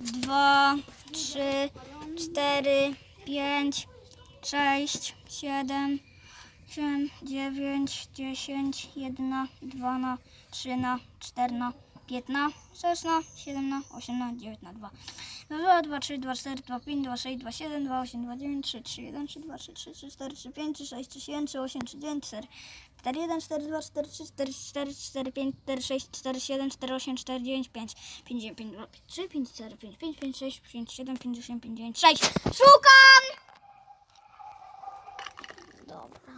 dwa, trzy, cztery, pięć, sześć, siedem, osiem, dziewięć, dziesięć, jedna, dwana, trzyna, czterna, piętna, szesna, siedemna, osiemna, dziewiętna, dwa. Dwa, dwa, trzy, dwa, cztery, dwa, pięć, dwa, sześć, dwa, siedem, dwa, osiem, dwa, dziewięć, trzy, trzy, jeden, trzy, dwa, trzy, trzy, trzy, cztery, trzy, pięć, trzy, sześć, trzy, siedem, trzy, osiem, trzy, dziewięć, cztery. 4, 1, 4, 2, 4, 3, 4, 4, 4, 5, 4, 6, 4, 7, 4, 8, 4, 9, 5, 5, 9, 5, 2, 5, 3, 5, 4, 5, 5, 5, 6, 5, 7, 5, 8, 5, 9, 6. Szukam! Dobra.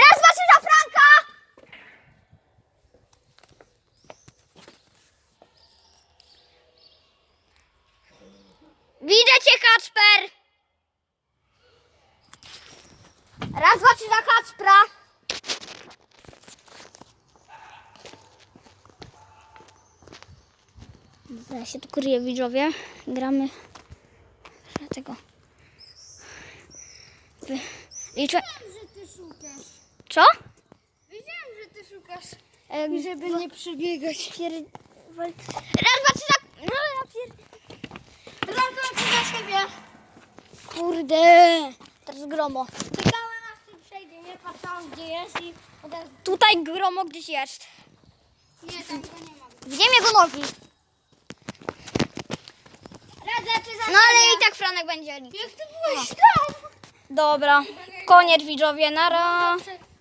Raz, dwa, trzy, za Franka! Widzę cię, Kacper! Raz, dwa, trzy, za Kacpra! Ja się tu kryję, widzowie. Gramy tego. Liczę. że ty szukasz. Co? Wiedziałem, że ty szukasz. Em, Żeby nie przebiegać. Pier... Raz, dwa, trzy, za... No, ja pier... Zamknąć za siebie. Kurde. Teraz gromo. Czekałem aż ty przejdzie, nie patrzyłam gdzie jest i od razu... Tutaj gromo gdzieś jest. Nie, tam go nie ma. W ziemię go nogi. Radzę czy za No ale i tak Franek będzie liczył. Jak ty byłeś tam? Dobra. Koniec widzowie, nara. Prze-